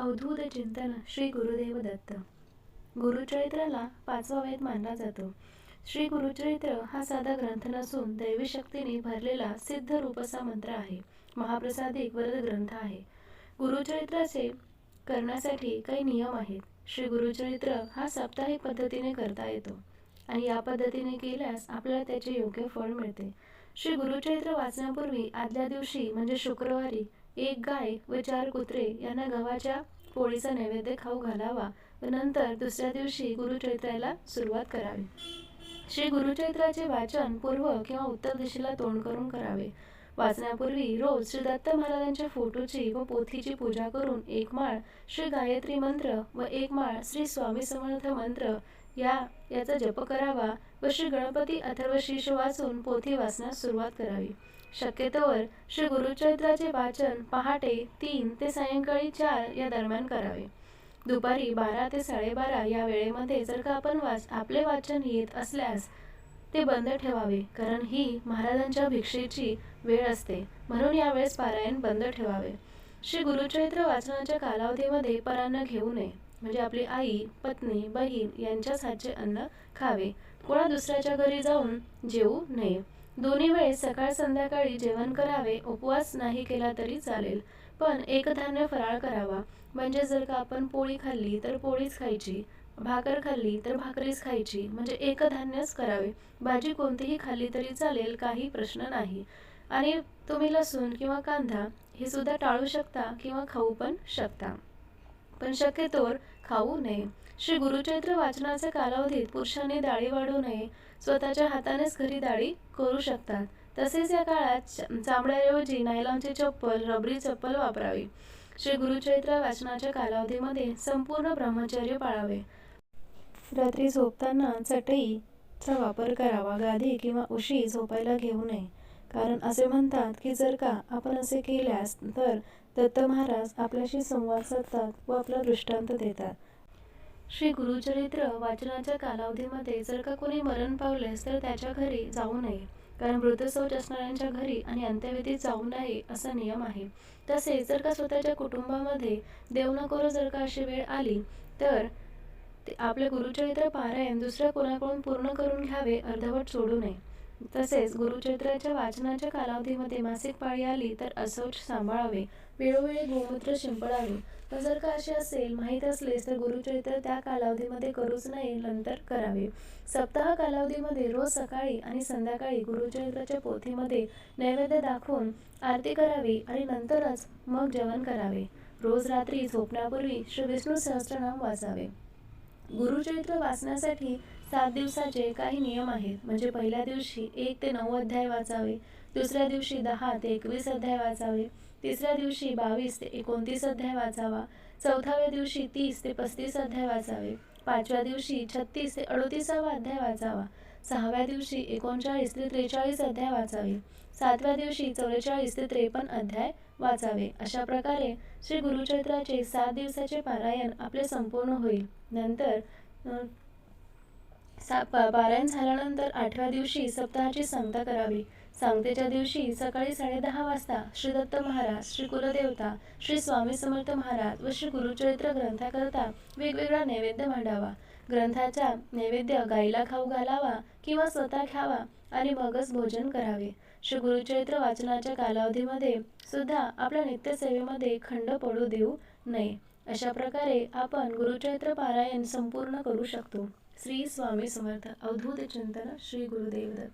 अवधूत चिंतन श्री गुरुदेव दत्त. गुरुचरित्राला पाचवा वेद मानला जातो. श्री गुरुचरित्र हा साधा ग्रंथ नसून दैवी शक्तीने भरलेला सिद्ध रूपसा मंत्र आहे. महाप्रसादिक वरद ग्रंथ आहे. गुरुचरित्राचे करण्यासाठी काही नियम आहेत. श्री गुरुचरित्र हा साप्ताहिक पद्धतीने करता येतो आणि या पद्धतीने केल्यास आपल्याला त्याचे योग्य फळ मिळते. श्री गुरुचरित्र वाचण्यापूर्वी आदल्या दिवशी म्हणजे शुक्रवारी एक गाय व चार कुत्रे यांना गव्हाच्या पोळीचा नैवेद्य खाऊ घालावा व नंतर दुसऱ्या दिवशी गुरुचैत्राला सुरुवात करावी. श्री गुरुचैत्राचे वाचन पूर्व किंवा उत्तर दिशेला तोंड करून करावे. वाचण्यापूर्वी रोज श्री दत्त महाराजांच्या फोटोची व पोथीची पूजा करून एक माळ श्री गायत्री मंत्र व एक माळ श्री स्वामी समर्थ मंत्र या याचा जप करावा व श्री गणपती अथर्व शीर्ष वाचून पोथी वाचण्यास सुरुवात करावी. शक्यतोवर श्री गुरुचरित्राचे वाचन पहाटे तीन ते सायंकाळी चार या दरम्यान करावे. दुपारी बारा ते साडेबारा या वेळेमध्ये जर का आपण वाच आपले वाचन येत असल्यास ते बंद ठेवावे कारण ही महाराजांच्या भिक्षेची वेळ असते. म्हणून यावेळेस पारायण बंद ठेवावे. श्री गुरुचरित्र वाचनाच्या कालावधीमध्ये परांना घेऊ नये. म्हणजे आपली आई पत्नी बहीण यांच्याच हातचे अन्न खावे. कोणा दुसऱ्याच्या घरी जाऊन जेवू नये. दोन्ही वेळेस सकाळ संध्याकाळी जेवण करावे उपवास नाही केला तरी चालेल. पण एकधान्य फराळ करावा. म्हणजे जर का आपण पोळी खाल्ली तर पोळीच खायची. भाकर खाल्ली तर भाकरीच खायची. म्हणजे एकधान्यच करावे. भाजी कोणतीही खाल्ली तरी चालेल काही प्रश्न नाही. आणि तुम्ही लसूण किंवा कांदा हे सुद्धा टाळू शकता किंवा खाऊ पण शकता. पण शक्यतोवर खाऊ नये. श्री गुरुचैत्र वाचनाच्या कालावधीत पुरुषांनी दाढी वाढू नये. स्वतःच्या हातानेच घरी दाढी करू शकतात. तसेच या काळात चामड्याऐवजी नायलॉनची चप्पल रबरी चप्पल वापरावी. श्री गुरुचैत्र वाचनाच्या कालावधीमध्ये संपूर्ण ब्रह्मचर्य पाळावे. रात्री झोपताना चटईचा वापर करावा गादी किंवा उशी झोपायला घेऊ नये. कारण असे म्हणतात की जर का आपण असे केल्यास तर दत्त महाराज आपल्याशी संवाद साधतात व आपला दृष्टांत देतात. श्री गुरुचरित्र वाचनाच्या कालावधीमध्ये जर का कोणी मरण पावलेस तर त्याच्या घरी जाऊ नये. कारण मृतसौच असणाऱ्यांच्या घरी आणि अंत्यविधीत जाऊ नये असा नियम आहे. तसेच जर का स्वतःच्या कुटुंबामध्ये देवनकोर जर का अशी वेळ आली तर आपले गुरुचरित्र पारायण दुसऱ्या कोणाकडून पूर्ण करून घ्यावे अर्धवट सोडू नये. तसेच गुरुचरित्राच्या वाचनाच्या कालावधीमध्ये मासिक पाळी आली तर असौच सांभाळावे वेळोवेळी गोमूत्र शिंपडावे. पण जर का असे असेल माहीत असलेस तर गुरुचरित्र त्या कालावधीमध्ये करूच नाही नंतर करावे. सप्ताह कालावधीमध्ये रोज सकाळी आणि संध्याकाळी गुरुचरित्राच्या पोथीमध्ये नैवेद्य दाखवून आरती करावी आणि नंतरच मग जेवण करावे. रोज रात्री झोपण्यापूर्वी श्री विष्णू सहस्रनाम वाचावे. गुरुचरित्र वाचण्यासाठी सात दिवसाचे काही नियम आहेत. म्हणजे पहिल्या दिवशी एक ते नऊ अध्याय वाचावे दुसऱ्या दिवशी दहा ते एकवीस अध्याय वाचावे तिसऱ्या दिवशी बावीस ते एकोणतीस अध्याय वाचावा चौथाव्या दिवशी तीस ते पस्तीस अध्याय वाचावे पाचव्या दिवशी छत्तीस ते अडतीसावा अध्याय वाचावा सहाव्या दिवशी एकोणचाळीस ते त्रेचाळीस अध्याय वाचावे सातव्या दिवशी चौवेचाळीस ते त्रेपन्न अध्याय वाचावे. अशा प्रकारे श्री गुरुचरित्राचे सात दिवसाचे पारायण आपले संपूर्ण होईल. नंतर सा पारायण झाल्यानंतर आठव्या दिवशी सप्ताहाची सांगता करावी. सांगतेच्या दिवशी सकाळी साडेदहा वाजता श्री दत्त महाराज श्री कुलदेवता श्री स्वामी समर्थ महाराज व श्री गुरुचरित्र ग्रंथाकरता वेगवेगळा नैवेद्य मांडावा. ग्रंथाचा नैवेद्य गाईला खाऊ घालावा किंवा स्वतः खावा आणि मगच भोजन करावे. श्री गुरुचरित्र वाचनाच्या कालावधीमध्ये सुद्धा आपल्या नित्यसेवेमध्ये खंड पडू देऊ नये. अशा प्रकारे आपण गुरुचरित्र पारायण संपूर्ण करू शकतो. श्री स्वामी समर्थ अवधूत चिंतन श्री गुरुदेव दत्त